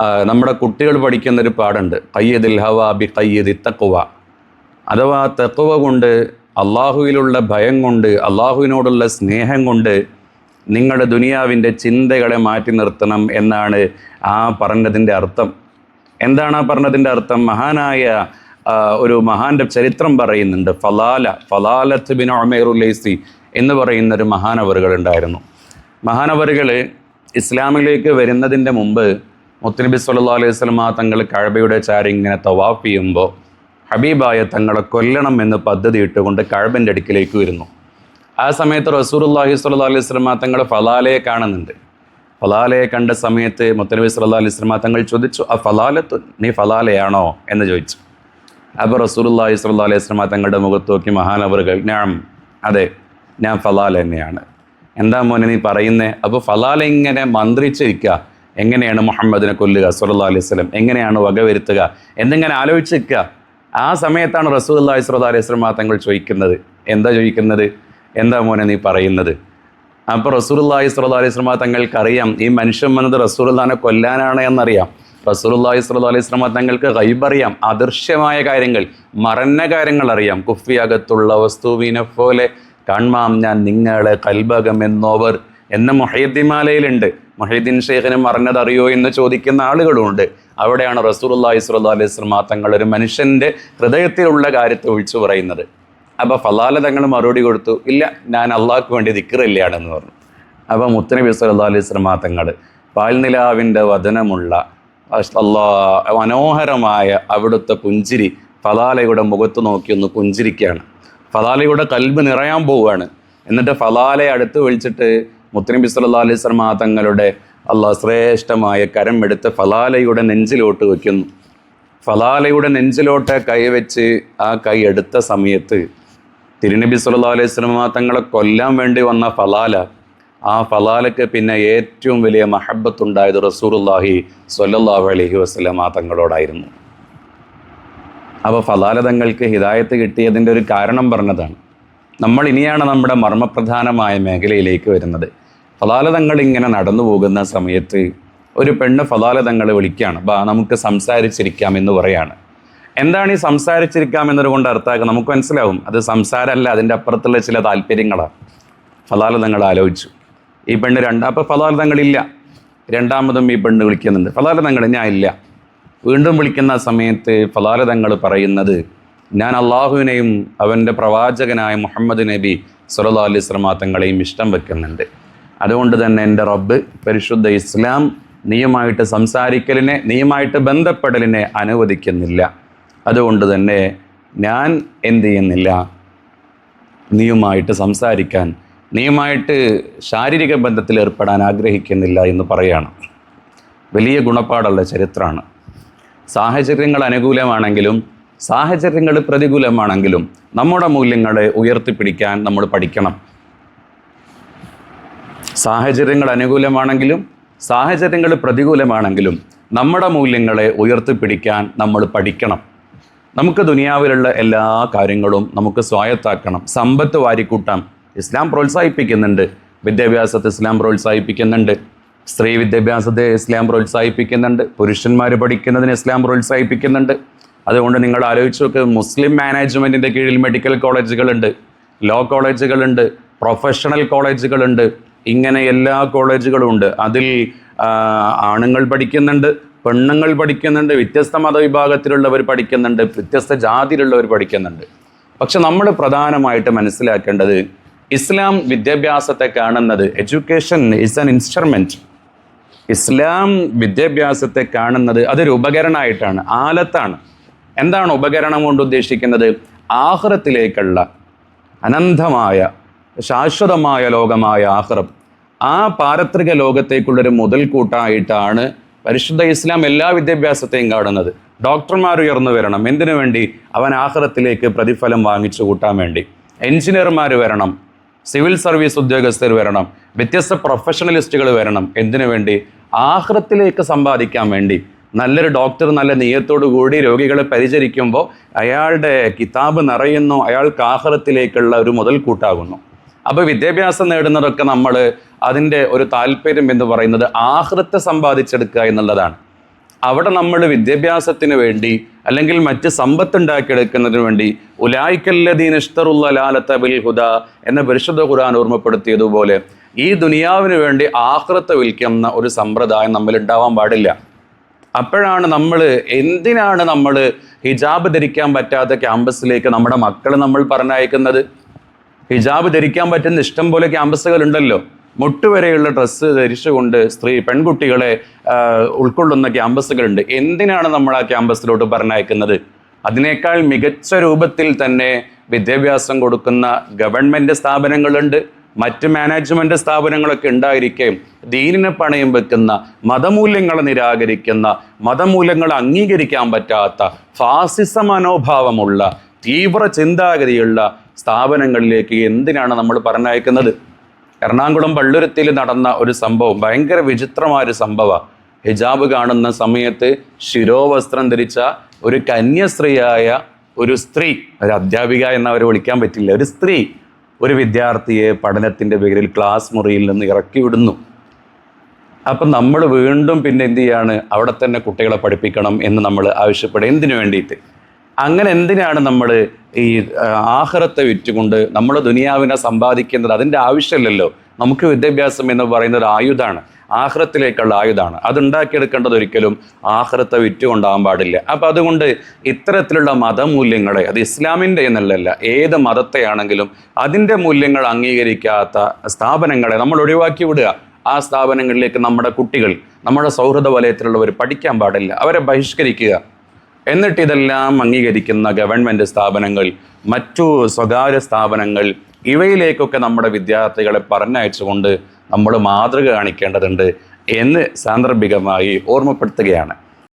നമ്മുടെ കുട്ടികൾ പഠിക്കുന്നൊരു പാടുണ്ട്. കയ്യദിൽ ഹവ ബി കയ്യദി തക്കുവ അഥവാ തക്കുവ കൊണ്ട് അള്ളാഹുവിലുള്ള ഭയം കൊണ്ട് അള്ളാഹുവിനോടുള്ള സ്നേഹം കൊണ്ട് നിങ്ങളുടെ ദുനിയാവിന്റെ ചിന്തകളെ മാറ്റി നിർത്തണം എന്നാണ് ആ പറഞ്ഞതിന്റെ അർത്ഥം. എന്താണ് ആ പറഞ്ഞതിന്റെ അർത്ഥം? മഹാനായ ഒരു മഹാന്റെ ചരിത്രം പറയുന്നുണ്ട്. ഫലാല ഫലാലത്ത് ബിൻ ഒമേറുലൈസി എന്ന് പറയുന്ന ഒരു മഹാനവറുകൾ ഉണ്ടായിരുന്നു. മഹാനവറുകൾ ഇസ്ലാമിലേക്ക് വരുന്നതിന്റെ മുമ്പ് മുത്തനബി സല്ലാ അലൈഹി സ്വലമ തങ്ങൾ കഴബയുടെ ചാരി ഇങ്ങനെ തവാഫ് ചെയ്യുമ്പോൾ ഹബീബായ തങ്ങളെ കൊല്ലണം എന്ന് പദ്ധതി ഇട്ടുകൊണ്ട് കഴബന്റെ അടുക്കിലേക്ക് വരുന്നു. ആ സമയത്ത് റസൂർല്ലാഹി സ്വല്ലാ അലൈഹി സ്വലമ തങ്ങൾ ഫലാലയെ കാണുന്നുണ്ട്. ഫലാലയെ കണ്ട സമയത്ത് മുത്തനബി സല്ലാ അലൈഹി സ്വലമ തങ്ങൾ ചോദിച്ചു ആ ഫലാലത്ത്? നീ ഫലാലയാണോ? എന്ന് ചോദിച്ചു. അപ്പോൾ റസൂലുള്ളാഹി സ്വല്ലല്ലാഹു അലൈഹി വസല്ലം തങ്ങളുടെ മുഖത്ത് നോക്കി മഹാനവറുകൾ ഞാൻ അതെ ഞാൻ ഫലാല തന്നെയാണ്. എന്താ മോനെ നീ പറയുന്നേ? അപ്പോൾ ഫലാല ഇങ്ങനെ മന്ത്രിച്ചിരിക്കുക എങ്ങനെയാണ് മുഹമ്മദിനെ കൊല്ലുക സുല്ലാ അലൈഹി സ്വലം എങ്ങനെയാണ് വകവരുത്തുക? എന്നിങ്ങനെ ആലോചിച്ച് നിൽക്കുക. ആ സമയത്താണ് റസൂൽ റസൂലുള്ളാഹി സുല്ലാ അലൈഹി സ്വലം തങ്ങൾ ചോദിക്കുന്നത്. എന്താ ചോദിക്കുന്നത്? എന്താ മോനെ നീ പറയുന്നത്? അപ്പോൾ റസൂലുള്ളാഹി സുല്ലാ അലൈഹി വസല്ലം തങ്ങൾക്കറിയാം ഈ മനുഷ്യൻ വന്നത് റസൂലുള്ളാഹിനെ കൊല്ലാനാണ് എന്നറിയാം. റസൂലുള്ളാഹി സുല്ലാ അലൈഹി വസല്ലം തങ്ങൾക്ക് കൈബറിയാം അദൃശ്യമായ കാര്യങ്ങൾ മറന്ന കാര്യങ്ങൾ അറിയാം. കുഫിയകത്തുള്ള വസ്തുവിനെ പോലെ കാൺമാം ഞാൻ നിങ്ങളെ കൽബകം എന്നോവർ എന്ന മൊഹീദ്ദിമാലയിലുണ്ട് മൊഹീദ്ദീൻ ഷെയ്ഖിനെ മറിഞ്ഞതറിയോ എന്ന് ചോദിക്കുന്ന ആളുകളുണ്ട്. അവിടെയാണ് റസൂലുള്ളാഹി സ്വല്ലല്ലാഹു അലൈഹി വസല്ലം തങ്ങൾ ഒരു മനുഷ്യന്റെ ഹൃദയത്തിലുള്ള കാര്യത്തെ ഒഴിച്ചു പറയുന്നത്. അപ്പോൾ ഫലാല തങ്ങൾ മറുപടി കൊടുത്തു ഇല്ല ഞാൻ അള്ളാഹ്ക്ക് വേണ്ടി ദിക്കറില്ലാണെന്ന് പറഞ്ഞു. അപ്പോൾ മുത്തനബി സല്ലല്ലാഹു അലൈഹി വസല്ലം തങ്ങൾ പാൽനിലാവിന്റെ വചനമുള്ള അല്ലാ മനോഹരമായ അവിടുത്തെ പുഞ്ചിരി ഫലാലയുടെ മുഖത്ത് നോക്കി ഒന്ന് പുഞ്ചിരിക്കുകയാണ്. ഫലാലയുടെ കൽബ് നിറയാൻ പോവുകയാണ്. എന്നിട്ട് ഫലാലയെ അടുത്ത് വിളിച്ചിട്ട് മുത്തനബി സല്ലല്ലാഹു അലൈഹി വസല്ലം തങ്ങളുടെ അള്ളാഹ് ശ്രേഷ്ഠമായ കരം എടുത്ത് ഫലാലയുടെ നെഞ്ചിലോട്ട് വയ്ക്കുന്നു ഫലാലയുടെ നെഞ്ചിലോട്ട് കൈവച്ച് ആ കൈ എടുത്ത സമയത്ത് തിരുനബി സല്ലല്ലാഹു അലൈഹി വസല്ലം തങ്ങളെ കൊല്ലാൻ വേണ്ടി വന്ന ഫലാല ആ ഫലാലയ്ക്ക് പിന്നെ ഏറ്റവും വലിയ മഹബത്തുണ്ടായത് റസൂറുല്ലാഹി സ്വല്ലല്ലാഹു അലൈഹി വസല്ലം തങ്ങളോടായിരുന്നു. അപ്പോൾ ഫലാല തങ്ങൾക്ക് ഹിദായത്ത് കിട്ടിയതിന്റെ ഒരു കാരണം പറഞ്ഞതാണ്. നമ്മൾ ഇനിയാണ് നമ്മുടെ മർമ്മപ്രധാനമായ മേഖലയിലേക്ക് വരുന്നത്. ഫലാല തങ്ങൾ ഇങ്ങനെ നടന്നു പോകുന്ന സമയത്ത് ഒരു പെണ്ണ് ഫലാല തങ്ങൾ വിളിക്കുകയാണ്. ബാ നമുക്ക് സംസാരിച്ചിരിക്കാം എന്ന് പറയാണ്. എന്താണ് ഈ സംസാരിച്ചിരിക്കാം എന്നതുകൊണ്ട് അർത്ഥാക്കുക നമുക്ക് മനസ്സിലാവും. അത് സംസാരമല്ല അതിന്റെ അപ്പുറത്തുള്ള ചില താല്പര്യങ്ങളാണ് ഫലാലതങ്ങൾ ആലോചിച്ചു. ഈ പെണ്ണ് രണ്ടാം അപ്പോൾ ഫലാല തങ്ങളില്ല രണ്ടാമതും ഈ പെണ്ണ് വിളിക്കുന്നുണ്ട്. ഫലാലതങ്ങൾ ഞാൻ ഇല്ല. വീണ്ടും വിളിക്കുന്ന സമയത്ത് ഫലാലതങ്ങൾ പറയുന്നത് ഞാൻ അള്ളാഹുവിനെയും അവന്റെ പ്രവാചകനായ മുഹമ്മദ് നബി സുലതാ അലൈഹി തങ്ങളെയും ഇഷ്ടം വെക്കുന്നുണ്ട്. അതുകൊണ്ട് തന്നെ എന്റെ റബ്ബ് പരിശുദ്ധ ഇസ്ലാം നീയുമായിട്ട് സംസാരിക്കലിനെ നീയുമായിട്ട് ബന്ധപ്പെടലിനെ അനുവദിക്കുന്നില്ല. അതുകൊണ്ട് തന്നെ ഞാൻ എന്തു ചെയ്യുന്നില്ല? നീയുമായിട്ട് സംസാരിക്കാൻ നീയുമായിട്ട് ശാരീരിക ബന്ധത്തിൽ ഏർപ്പെടാൻ ആഗ്രഹിക്കുന്നില്ല എന്ന് പറയാണ്. വലിയ ഗുണപ്പാടുള്ള ചരിത്രമാണ്. സാഹചര്യങ്ങൾ അനുകൂലമാണെങ്കിലും സാഹചര്യങ്ങൾ പ്രതികൂലമാണെങ്കിലും നമ്മുടെ മൂല്യങ്ങളെ ഉയർത്തിപ്പിടിക്കാൻ നമ്മൾ പഠിക്കണം. സാഹചര്യങ്ങൾ അനുകൂലമാണെങ്കിലും സാഹചര്യങ്ങൾ പ്രതികൂലമാണെങ്കിലും നമ്മുടെ മൂല്യങ്ങളെ ഉയർത്തിപ്പിടിക്കാൻ നമ്മൾ പഠിക്കണം. നമുക്ക് ദുനിയാവിലുള്ള എല്ലാ കാര്യങ്ങളും നമുക്ക് സ്വായത്താക്കണം. സമ്പത്ത് വാരിക്കൂട്ടാം. ഇസ്ലാം പ്രോത്സാഹിപ്പിക്കുന്നുണ്ട്. വിദ്യാഭ്യാസത്തെ ഇസ്ലാം പ്രോത്സാഹിപ്പിക്കുന്നുണ്ട്. സ്ത്രീ വിദ്യാഭ്യാസത്തെ ഇസ്ലാം പ്രോത്സാഹിപ്പിക്കുന്നുണ്ട്. പുരുഷന്മാർ പഠിക്കുന്നതിന് ഇസ്ലാം പ്രോത്സാഹിപ്പിക്കുന്നുണ്ട്. അതുകൊണ്ട് നിങ്ങൾ ആലോചിച്ച് നോക്ക് മുസ്ലിം മാനേജ്മെന്റിന്റെ കീഴിൽ മെഡിക്കൽ കോളേജുകളുണ്ട് ലോ കോളേജുകളുണ്ട് പ്രൊഫഷണൽ കോളേജുകളുണ്ട്. ഇങ്ങനെ എല്ലാ കോളേജുകളും ഉണ്ട്. അതിൽ ആണുങ്ങൾ പഠിക്കുന്നുണ്ട് പെണ്ണുങ്ങൾ പഠിക്കുന്നുണ്ട് വ്യത്യസ്ത മതവിഭാഗത്തിലുള്ളവർ പഠിക്കുന്നുണ്ട് വ്യത്യസ്ത ജാതിയിലുള്ളവർ പഠിക്കുന്നുണ്ട്. പക്ഷെ നമ്മൾ പ്രധാനമായിട്ട് മനസ്സിലാക്കേണ്ടത് ഇസ്ലാം വിദ്യാഭ്യാസത്തെ കാണുന്നത് education is an instrument Islam വിദ്യാഭ്യാസത്തെ കാണുന്നത് അതൊരു ഉപകരണമായിട്ടാണ് ആലത്താണ്. എന്താണ് ഉപകരണം കൊണ്ട് ഉദ്ദേശിക്കുന്നത്? ആഹ്റത്തിലേക്കുള്ള അനന്തമായ ശാശ്വതമായ ലോകമായ ആഹ്റം ആ പാരത്രിക ലോകത്തേക്കുള്ളൊരു മുതൽക്കൂട്ടായിട്ടാണ് പരിശുദ്ധ ഇസ്ലാം എല്ലാ വിദ്യാഭ്യാസത്തെയും കാണുന്നത്. ഡോക്ടർമാർ ഉയർന്നു വരണം. എന്തിനു വേണ്ടി? അവൻ ആഹ്റത്തിലേക്ക് പ്രതിഫലം വാങ്ങിച്ചു കൂട്ടാൻ വേണ്ടി. എഞ്ചിനീയർമാർ വരണം. സിവിൽ സർവീസ് ഉദ്യോഗസ്ഥർ വരണം. വ്യത്യസ്ത പ്രൊഫഷണലിസ്റ്റുകൾ വരണം. എന്തിനു വേണ്ടി? ആഹ്റത്തിലേക്ക് സമ്പാദിക്കാൻ വേണ്ടി. നല്ലൊരു ഡോക്ടർ നല്ല നീയത്തോടു കൂടി രോഗികളെ പരിചരിക്കുമ്പോൾ അയാളുടെ കിതാബ് നിറയുന്നു. അയാൾക്ക് ആഹ്റത്തിലേക്കുള്ള ഒരു മുതൽക്കൂട്ടാകുന്നു. അപ്പോൾ വിദ്യാഭ്യാസം നേടുന്നതൊക്കെ നമ്മൾ അതിന്റെ ഒരു താല്പര്യം എന്ന് പറയുന്നത് ആഹൃത്തെ സമ്പാദിച്ചെടുക്കുക എന്നുള്ളതാണ്. അവിടെ നമ്മൾ വിദ്യാഭ്യാസത്തിന് വേണ്ടി അല്ലെങ്കിൽ മറ്റ് സമ്പത്ത് ഉണ്ടാക്കിയെടുക്കുന്നതിന് വേണ്ടി ഉലായിക്കല്ലദീൻ ഇഷ്തറുല്ലാലത്ത ബിൽ ഹുദ എന്ന പരിശുദ്ധ ഖുർആൻ ഓർമ്മപ്പെടുത്തിയതുപോലെ ഈ ദുനിയാവിന് വേണ്ടി ആഹ്റത്ത് വിൽക്കുന്ന ഒരു സമ്പ്രദായം നമ്മൾ ഉണ്ടാവാൻ പാടില്ല. അപ്പോഴാണ് നമ്മൾ എന്തിനാണ് നമ്മൾ ഹിജാബ് ധരിക്കാൻ പറ്റാത്ത ക്യാമ്പസിലേക്ക് നമ്മുടെ മക്കളെ നമ്മൾ പറഞ്ഞയക്കുന്നത്? ഹിജാബ് ധരിക്കാൻ പറ്റുന്ന ഇഷ്ടം പോലെ ക്യാമ്പസുകൾ ഉണ്ടല്ലോ മുട്ടുവരെയുള്ള ഡ്രസ്സ് ധരിച്ചുകൊണ്ട് സ്ത്രീ പെൺകുട്ടികളെ ഉൾക്കൊള്ളുന്ന ക്യാമ്പസുകളുണ്ട്. എന്തിനാണ് നമ്മൾ ആ ക്യാമ്പസിലോട്ട് പറഞ്ഞയക്കുന്നത്? അതിനേക്കാൾ മികച്ച രൂപത്തിൽ തന്നെ വിദ്യാഭ്യാസം കൊടുക്കുന്ന ഗവൺമെന്റ് സ്ഥാപനങ്ങളുണ്ട്. മറ്റ് മാനേജ്മെന്റ് സ്ഥാപനങ്ങളൊക്കെ ഉണ്ടായിരിക്കെ ദീനിനെ പണയം വെക്കുന്ന മതമൂല്യങ്ങളെ നിരാകരിക്കുന്ന മതമൂല്യങ്ങൾ അംഗീകരിക്കാൻ പറ്റാത്ത ഫാസിസ മനോഭാവമുള്ള തീവ്ര ചിന്താഗതിയുള്ള സ്ഥാപനങ്ങളിലേക്ക് എന്തിനാണ് നമ്മൾ പറഞ്ഞയക്കുന്നത്? എറണാകുളം പള്ളുരുത്തിയിൽ നടന്ന ഒരു സംഭവം ഭയങ്കര വിചിത്രമായ ഒരു സംഭവമാണ് ഹിജാബ് കാണുന്ന സമയത്ത് ശിരോവസ്ത്രം ധരിച്ച ഒരു കന്യസ്ത്രീയായ ഒരു സ്ത്രീ ഒരു അധ്യാപിക എന്ന് അവരെ വിളിക്കാൻ പറ്റില്ല ഒരു സ്ത്രീ ഒരു വിദ്യാർത്ഥിയെ പഠനത്തിന്റെ പേരിൽ ക്ലാസ് മുറിയിൽ നിന്ന് ഇറക്കി വിടുന്നു. അപ്പം നമ്മൾ വീണ്ടും പിന്നെ എന്ത് ചെയ്യാണ്? അവിടെ തന്നെ കുട്ടികളെ പഠിപ്പിക്കണം എന്ന് നമ്മൾ ആവശ്യപ്പെടുക എന്തിനു വേണ്ടിയിട്ട്? അങ്ങനെ എന്തിനാണ് നമ്മൾ ഈ ആഹാരത്തെ വിറ്റുകൊണ്ട് നമ്മൾ ദുനിയാവിനെ സമ്പാദിക്കുന്നത്? അതിന്റെ ആവശ്യമില്ലല്ലോ. നമുക്ക് വിദ്യാഭ്യാസം എന്ന് പറയുന്ന ഒരു ആയുധമാണ് ആഹ്റത്തിലേക്കുള്ള ആയുധമാണ് അത് ഉണ്ടാക്കിയെടുക്കേണ്ടത് ഒരിക്കലും ആഹ്റത്തെ വിറ്റുകൊണ്ടാകാൻ പാടില്ല. അപ്പം അതുകൊണ്ട് ഇത്തരത്തിലുള്ള മതമൂല്യങ്ങളെ അത് ഇസ്ലാമിന്റെ എന്നല്ലല്ല ഏത് മതത്തെയാണെങ്കിലും അതിന്റെ മൂല്യങ്ങൾ അംഗീകരിക്കാത്ത സ്ഥാപനങ്ങളെ നമ്മൾ ഒഴിവാക്കി വിടുക. ആ സ്ഥാപനങ്ങളിലേക്ക് നമ്മുടെ കുട്ടികൾ നമ്മുടെ സൗഹൃദ വലയത്തിലുള്ളവർ പഠിക്കാൻ പാടില്ല. അവരെ ബഹിഷ്കരിക്കുക. എന്നിട്ട് ഇതെല്ലാം അംഗീകരിക്കുന്ന ഗവൺമെന്റ് സ്ഥാപനങ്ങൾ മറ്റു സ്വകാര്യ സ്ഥാപനങ്ങൾ ഇവയിലേക്കൊക്കെ നമ്മുടെ വിദ്യാർത്ഥികളെ പറഞ്ഞയച്ചുകൊണ്ട് നമ്മൾ മാതൃക കാണിക്കേണ്ടതുണ്ട് എന്ന് സാന്ദർഭികമായി ഓർമ്മപ്പെടുത്തുകയാണ്.